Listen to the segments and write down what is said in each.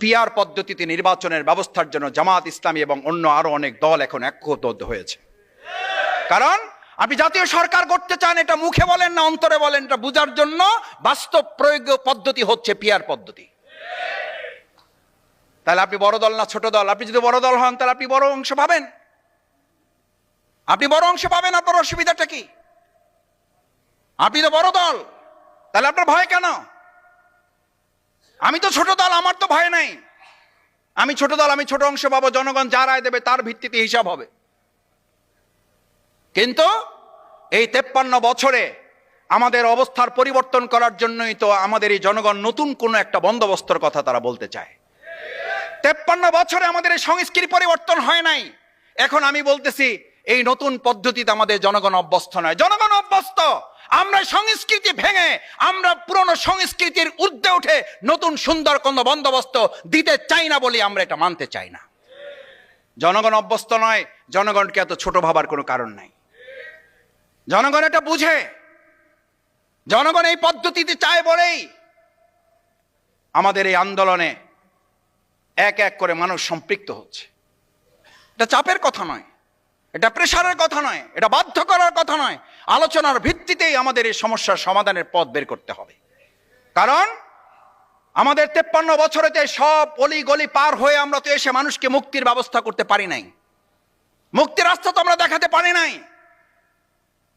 Peer পদ্ধতিতে নির্বাচনের ব্যবস্থার জন্য জামাত ইসলামী এবং অন্য আরও অনেক দল এখন ঐক্যবদ্ধ হয়েছে। কারণ আপনি জাতীয় সরকার করতে চান, এটা মুখে বলেন না, অন্তরে বলেন, এটা বুঝার জন্য বাস্তব প্রয়োগ পদ্ধতি হচ্ছে পিয়ার পদ্ধতি। তাহলে আপনি বড় দল না ছোট দল? আপনি যদি বড় দল হন, তাহলে আপনি বড় অংশ পাবেন। আপনি বড় অংশ পাবেন, আপনার অসুবিধাটা কি? আপনি তো বড় দল, তাহলে আপনার ভয় কেন? আমি তো ছোট দল, আমার তো ভয় নাই। আমি ছোট দল, আমি ছোট অংশ পাবো, জনগণ যা রায় দেবে তার ভিত্তিতে হিসাব হবে। কিন্তু এই তেপ্পান্ন বছরে আমাদের অবস্থার পরিবর্তন করার জন্যই তো আমাদের এই জনগণ নতুন কোনো একটা বন্দোবস্তর কথা তারা বলতে চায়। তেপ্পান্ন বছরে আমাদের এই সংস্কৃতি পরিবর্তন হয় নাই। এখন আমি বলতেছি, এই নতুন পদ্ধতিতে আমাদের জনগণ অভ্যস্ত নয়। জনগণ অভ্যস্ত! আমরা সংস্কৃতি ভেঙে, আমরা পুরনো সংস্কৃতির ঊর্ধ্বে উঠে নতুন সুন্দর কোনো বন্দোবস্ত দিতে চাই না বলে আমরা এটা মানতে চাই না। জনগণ অভ্যস্ত নয়, জনগণকে এত ছোট ভাবার কোনো কারণ নাই। জনগণ এটা বুঝে। জনগণ এই পদ্ধতিতে চায় বলেই আমাদের এই আন্দোলনে এক এক করে মানুষ সম্পৃক্ত হচ্ছে। এটা চাপের কথা নয়। এটা প্রেশারের কথা নয়, এটা বাধ্য করার কথা নয়। আলোচনার ভিত্তিতেই আমাদের এই সমস্যার সমাধানের পথ বের করতে হবে। কারণ আমাদের তেপ্পান্ন বছরেতে সব অলি গলি পার হয়ে আমরা তো এসে মানুষকে মুক্তির ব্যবস্থা করতে পারি নাই। মুক্তির রাস্তা তো আমরা দেখাতে পারি নাই।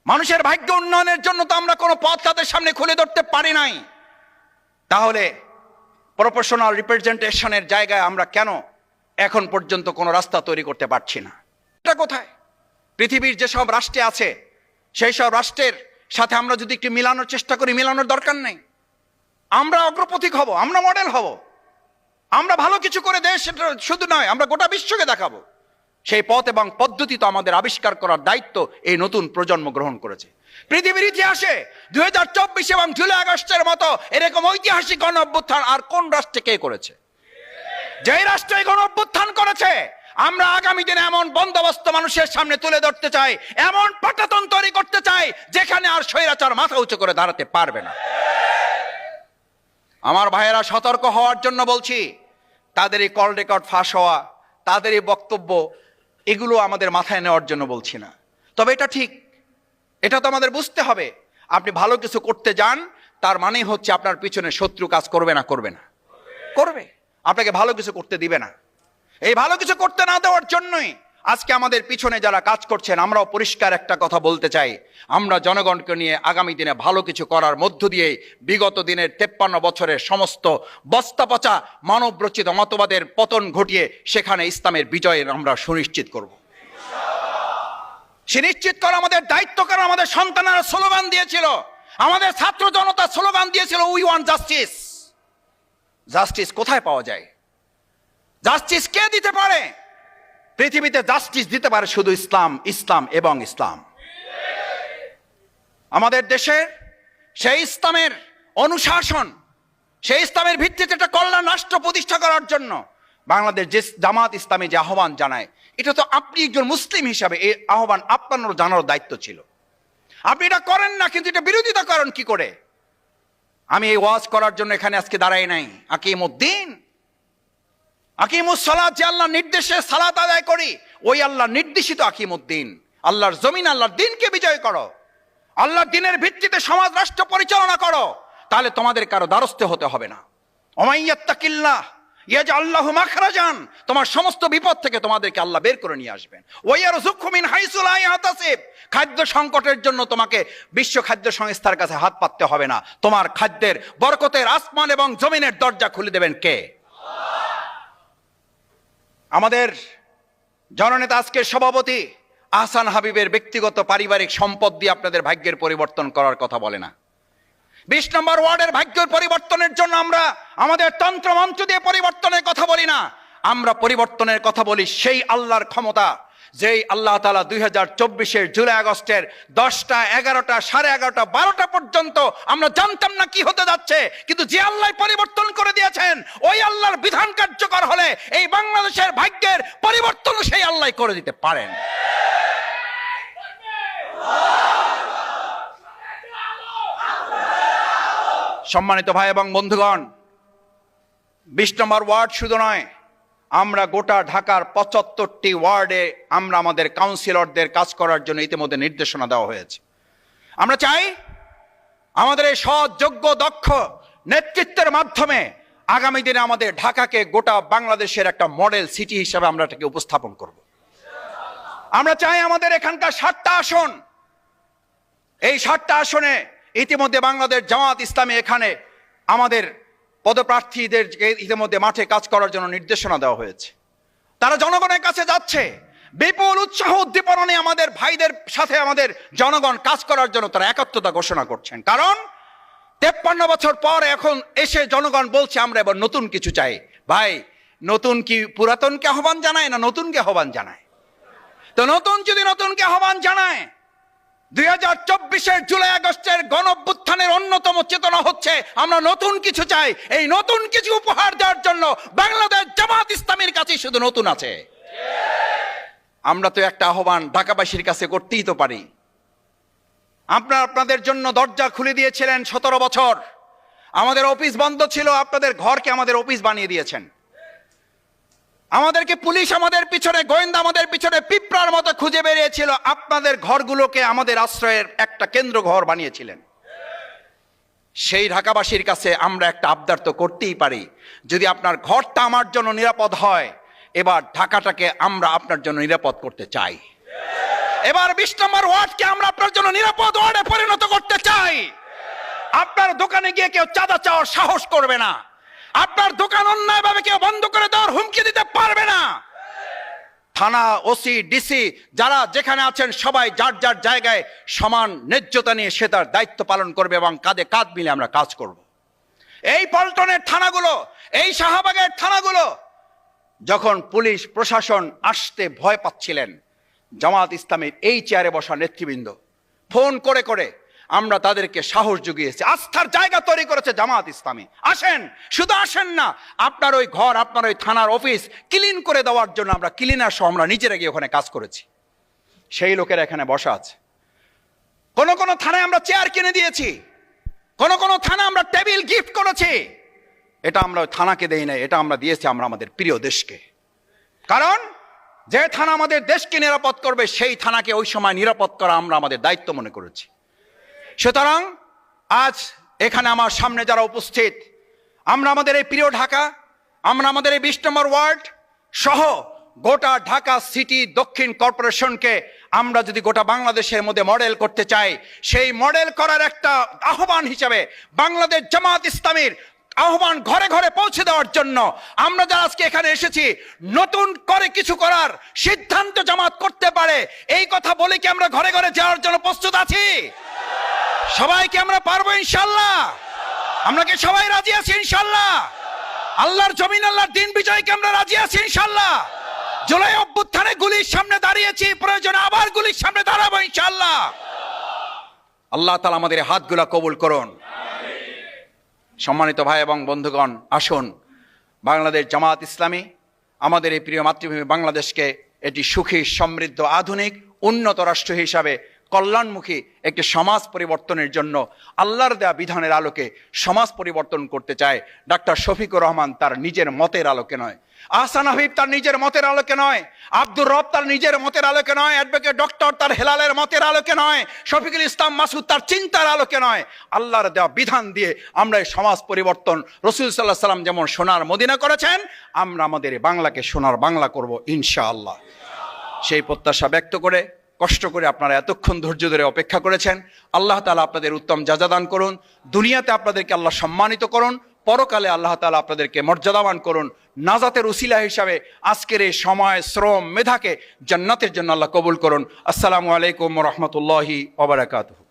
মানুষের ভাগ্য উন্নয়নের জন্য তো আমরা কোনো পথ তাদের সামনে খুলে ধরতে পারি নাই। তাহলে প্রফেশনাল রিপ্রেজেন্টেশনের জায়গায় আমরা কেন এখন পর্যন্ত কোনো রাস্তা তৈরি করতে পারছি না? এটা কোথায়? পৃথিবীর যেসব রাষ্ট্রে আছে, সেই সব রাষ্ট্রের সাথে আমরা যদি একটু মিলানোর চেষ্টা করি, মিলানোর দরকার নেই। আমরা অগ্রপথিক হব, আমরা মডেল হব। আমরা ভালো কিছু করে দেশ, সেটা শুধু নয়, আমরা গোটা বিশ্বকে দেখাবো। সেই পথ এবং পদ্ধতি তো আমাদের আবিষ্কার করার দায়িত্ব এই নতুন প্রজন্ম গ্রহণ করেছে। পৃথিবীর ইতিহাসে দুই হাজার চব্বিশ এবং জুলাই আগস্টের মতো এরকম ঐতিহাসিক গণ অভ্যুত্থান আর কোন রাষ্ট্রে কে করেছে? যেই রাষ্ট্রে গণ অভ্যুত্থান করেছে আমরা আগামী দিনে এমন বন্দোবস্ত মানুষের সামনে তুলে ধরতে চাই, এমন পাটাতন তৈরি করতে চাই, যেখানে আর স্বৈরাচার মাথা উঁচু করে দাঁড়াতে পারবে না। আমার ভাইয়েরা সতর্ক হওয়ার জন্য বলছি তাদের এই কল রেকর্ড ফাঁস হওয়া তাদের এই বক্তব্য, এগুলো আমাদের মাথায় নেওয়ার জন্য বলছি না। তবে এটা ঠিক, এটা তো আমাদের বুঝতে হবে। আপনি ভালো কিছু করতে যান, তার মানেই হচ্ছে আপনার পিছনে শত্রু কাজ করবে না করবে না। করবে। আপনাকে ভালো কিছু করতে দিবে না। এই ভালো কিছু করতে না দেওয়ার জন্যই আজকে আমাদের পিছনে যারা কাজ করছেন, আমরাও পরিষ্কার একটা কথা বলতে চাই। আমরা জনগণকে নিয়ে আগামী দিনে ভালো কিছু করার মধ্য দিয়ে বিগত দিনের তেপ্পান্ন বছরের সমস্ত বস্তা পচা মানব রচিত মতবাদের পতন ঘটিয়ে সেখানে ইসলামের বিজয়ের আমরা সুনিশ্চিত করব। সুনিশ্চিত করা আমাদের দায়িত্ব, কারণ আমাদের সন্তানেরা স্লোগান দিয়েছিল। আমাদের ছাত্র জনতা স্লোগান দিয়েছিল উই ওয়ান জাস্টিস জাস্টিস কোথায় পাওয়া যায়? জাস্টিস কে দিতে পারে? পৃথিবীতে জাস্টিস দিতে পারে শুধু ইসলাম ইসলাম এবং ইসলাম। আমাদের দেশের সেই ইসলামের অনুশাসন, সেই ইসলামের ভিত্তিতে একটা কল্যাণ রাষ্ট্র প্রতিষ্ঠা করার জন্য বাংলাদেশ যে জামাত ইসলামী যে আহ্বান জানায়, এটা তো আপনি একজন মুসলিম হিসাবে এই আহ্বান আপনারও জানার দায়িত্ব ছিল। আপনি এটা করেন না, কিন্তু এটা বিরোধিতা করেন কি করে? আমি এই ওয়াজ করার জন্য এখানে আজকে দাঁড়াই নাই। আকিম উদ্দিন আকিমুস সালাত যে আল্লাহ নির্দেশে সালাত আদায় করি, ওই আল্লাহ নির্দেশিত আকিমুদ্দিন। আল্লাহর জমিন, আল্লাহর দিনকে বিজয় করো। আল্লাহর দিনের ভিত্তিতে সমাজ রাষ্ট্র পরিচালনা করো। তাহলে তোমাদের কারও দ্বারস্থ হতে হবে না। অমাইয়াত্তাকিল্লাহ ইয়া যে আল্লাহ মাখরাজান। তোমার সমস্ত বিপদ থেকে তোমাদেরকে আল্লাহ বের করে নিয়ে আসবেন। ওয়াইয়ার জুখমিন হাইসুল আয়াতাসিব খাদ্য সংকটের জন্য তোমাকে বিশ্ব খাদ্য সংস্থার কাছে হাত পাততে হবে না। তোমার খাদ্যের বরকতের আসমান এবং জমিনের দরজা খুলে দেবেন কে? আমাদের জননেতা আজকের সভাপতি আহসান হাবিবের ব্যক্তিগত পারিবারিক সম্পদ দিয়ে আপনাদের ভাগ্যের পরিবর্তন করার কথা বলে না। বিশ নম্বর ওয়ার্ডের ভাগ্যের পরিবর্তনের জন্য আমরা আমাদের তন্ত্রমন্ত্র দিয়ে পরিবর্তনের কথা বলি না। আমরা পরিবর্তনের কথা বলি সেই আল্লাহর ক্ষমতা যেই আল্লাহ তালা দুই হাজার চব্বিশের জুলাই আগস্টের দশটা, এগারোটা, সাড়ে এগারোটা, বারোটা পর্যন্ত আমরা জানতাম না কি হতে যাচ্ছে, কিন্তু যে আল্লাহ পরিবর্তন করে দিয়েছেন, ওই আল্লাহর বিধান কার্যকর হলে এই বাংলাদেশের ভাগ্যের পরিবর্তন সেই আল্লাহ করে দিতে পারেন। সম্মানিত ভাই এবং বন্ধুগণ, বিশ নম্বর ওয়ার্ড শুধু নয় আমরা গোটা ঢাকার পঁচাত্তরটি ওয়ার্ডে আমরা আমাদের কাউন্সিলরদের কাজ করার জন্য ইতিমধ্যে নির্দেশনা দেওয়া হয়েছে। আমরা চাই আমাদের এই সৎ যোগ্য দক্ষ নেতৃত্বের মাধ্যমে আগামী দিনে আমাদের ঢাকাকে গোটা বাংলাদেশের একটা মডেল সিটি হিসাবে আমরা এটাকে উপস্থাপন করব। আমরা চাই আমাদের এখানকার সাতটা আসন, এই সাতটা আসনে ইতিমধ্যে বাংলাদেশ জামাত ইসলামী এখানে আমাদের পদপ্রার্থীদের ইতিমধ্যে মাঠে কাজ করার জন্য নির্দেশনা দেওয়া হয়েছে। তারা জনগণের কাছে যাচ্ছে। বিপুল উৎসাহ উদ্দীপনা নিয়ে আমাদের ভাইদের সাথে আমাদের জনগণ কাজ করার জন্য তারা একাত্মতা ঘোষণা করছেন। কারণ তেপ্পান্ন বছর পর এখন এসে জনগণ বলছে, আমরা এবার নতুন কিছু চাই। ভাই, নতুন কি পুরাতনকে আহ্বান জানায় না নতুনকে আহ্বান জানায়? তো নতুন যদি নতুনকে আহ্বান জানায়, দুই হাজার চব্বিশের জুলাই আগস্টের চেতনা হচ্ছে, আমরা নতুন কিছু চাই। এই নতুন কিছু উপহার দেওয়ার জন্য বাংলাদেশ জামাত ইসলামের কাছে শুধু নতুন আছে। আমরা তো একটা আহ্বান ঢাকাবাসীর কাছে করতেই তো পারি। আপনারা আপনাদের জন্য দরজা খুলে দিয়েছিলেন সতেরো বছর। আমাদের অফিস বন্ধ ছিল, আপনাদের ঘরকে আমাদের অফিস বানিয়ে দিয়েছেন। আমাদেরকে পুলিশ আমাদের পিছনে, গোয়েন্দা আমাদের পিছনে পিঁপড়ার মতো খুঁজে বেরিয়েছিল। আপনাদের ঘরগুলোকে আমাদের আশ্রয়ের একটা কেন্দ্র ঘর বানিয়েছিলেন। সেই ঢাকাবাসীর কাছে আমরা একটা আবদার তো করতেই পারি। যদি আপনার ঘরটা আমার জন্য নিরাপদ হয়, এবার ঢাকাটাকে আমরা আপনার জন্য নিরাপদ করতে চাই। এবার বিশ নম্বর ওয়ার্ডকে আমরা আপনার জন্য নিরাপদ ওয়ার্ডে পরিণত করতে চাই। আপনার দোকানে গিয়ে কেউ চাঁদা চাওয়ার সাহস করবে না। আপনার দোকান অন্যায়ভাবে কেউ বন্ধ করে দেওয়ার হুমকি দিতে পারবে না। থানা, ওসি, ডিসি, যারা যেখানে আছেন সবাই যার যার জায়গায় সমান ন্যায্যতা নিয়ে সে তার দায়িত্ব পালন করবে এবং কাঁধে কাঁধ মিলে আমরা কাজ করব। এই পল্টনের থানাগুলো, এই শাহবাগের থানাগুলো, যখন পুলিশ, প্রশাসন আসতে ভয় পাচ্ছিলেন, জামাত ইসলামের এই চেয়ারে বসা নেতৃবৃন্দ, ফোন করে করে আমরা তাদেরকে সাহস জুগিয়েছি। আস্থার জায়গা তৈরি করেছে জামাত ইসলামী। আসেন, শুধু আসেন না, আপনার ওই ঘর, আপনার ওই থানার অফিস ক্লিন করে দেওয়ার জন্য আমরা ক্লিনার সহ আমরা নিজেরা গিয়ে ওখানে কাজ করেছি। সেই লোকেরা এখানে বসা আছে। কোন কোন থানায় আমরা চেয়ার কিনে দিয়েছি। কোন কোন থানা আমরা টেবিল গিফট করেছি। এটা আমরা থানাকে দেই নাই, এটা আমরা দিয়েছি আমরা আমাদের প্রিয় দেশকে। কারণ, যে থানা আমাদের দেশকে নিরাপদ করবে, সেই থানাকে ওই সময় নিরাপদ করা আমরা আমাদের দায়িত্ব মনে করেছি। সুতরাং আজ এখানে আমার সামনে যারা উপস্থিত, আমরা আমাদের এই প্রিয় ঢাকা, আমরা আমাদের এই বিশ নম্বর ওয়ার্ড সহ গোটা ঢাকা সিটি দক্ষিণ কর্পোরেশনকে আমরা যদি গোটা বাংলাদেশের মধ্যে মডেল করতে চাই, সেই মডেল করার একটা আহ্বান হিসাবে বাংলাদেশ জামাত ইসলামীর আহ্বান ঘরে ঘরে পৌঁছে দেওয়ার জন্য আমরা যারা আজকে এখানে এসেছি, নতুন করে কিছু করার সিদ্ধান্ত জামাত করতে পারে, এই কথা বলে কি আমরা ঘরে ঘরে যাওয়ার জন্য প্রস্তুত আছি? সবাইকে আমরা পারব ইনশাল্লাহ। আমরা কি সবাই রাজি আছি ইনশাল্লাহ? আল্লাহর জমিন, আল্লাহর দিন বিজয়কে আমরা রাজি আছি ইনশাল্লাহ। জুলাই অভ্যুত্থানে গুলির সামনে দাঁড়িয়েছি, প্রয়োজনে আবার গুলির সামনে দাঁড়াবো ইনশাল্লাহ। আল্লাহ তালা আমাদের হাতগুলা কবুল করুন। সম্মানিত ভাই এবং বন্ধুগণ, আসুন। বাংলাদেশ জামাত ইসলামী, আমাদের এই প্রিয় মাতৃভূমি বাংলাদেশকে এটি সুখী, সমৃদ্ধ, আধুনিক, উন্নত রাষ্ট্র হিসাবে কল্যাণমুখী একটি সমাজ পরিবর্তনের জন্য আল্লাহর দেয়া বিধানের আলোকে সমাজ পরিবর্তন করতে চায় ডাক্তার শফিকুর রহমান তার নিজের মতের আলোকে নয়। আহসান হাবিব তার নিজের মতের আলোকে নয়। আব্দুর রব তার নিজের মতের আলোকে নয়। অ্যাডভোকেট ডক্টর তার হেলালের মতের আলোকে নয়। শফিকুল ইসলাম মাসুদ তার চিন্তার আলোকে নয়। আল্লাহর দেওয়া বিধান দিয়ে আমরা এই সমাজ পরিবর্তন রসুল সাল্লাহ সাল্লাম যেমন সোনার মদিনা করেছেন, আমরা আমাদের বাংলাকে সোনার বাংলা করব ইনশাআল্লাহ। সেই প্রত্যাশা ব্যক্ত করে কষ্ট করে আপনারা এতক্ষণ ধৈর্য ধরে অপেক্ষা করেছেন। আল্লাহ তালা আপনাদের উত্তম যাজাদান করুন। দুনিয়াতে আপনাদেরকে আল্লাহ সম্মানিত করুন। পরকালে আল্লাহ তালা আপনাদেরকে মর্যাদাবান করুন। নাজাতের উসিলা হিসাবে আজকের এই সময়, শ্রম, মেধাকে জান্নাতের জন্য আল্লাহ কবুল করুন। আসসালামু আলাইকুম রহমতুল্লাহি ওবরাকাতুহ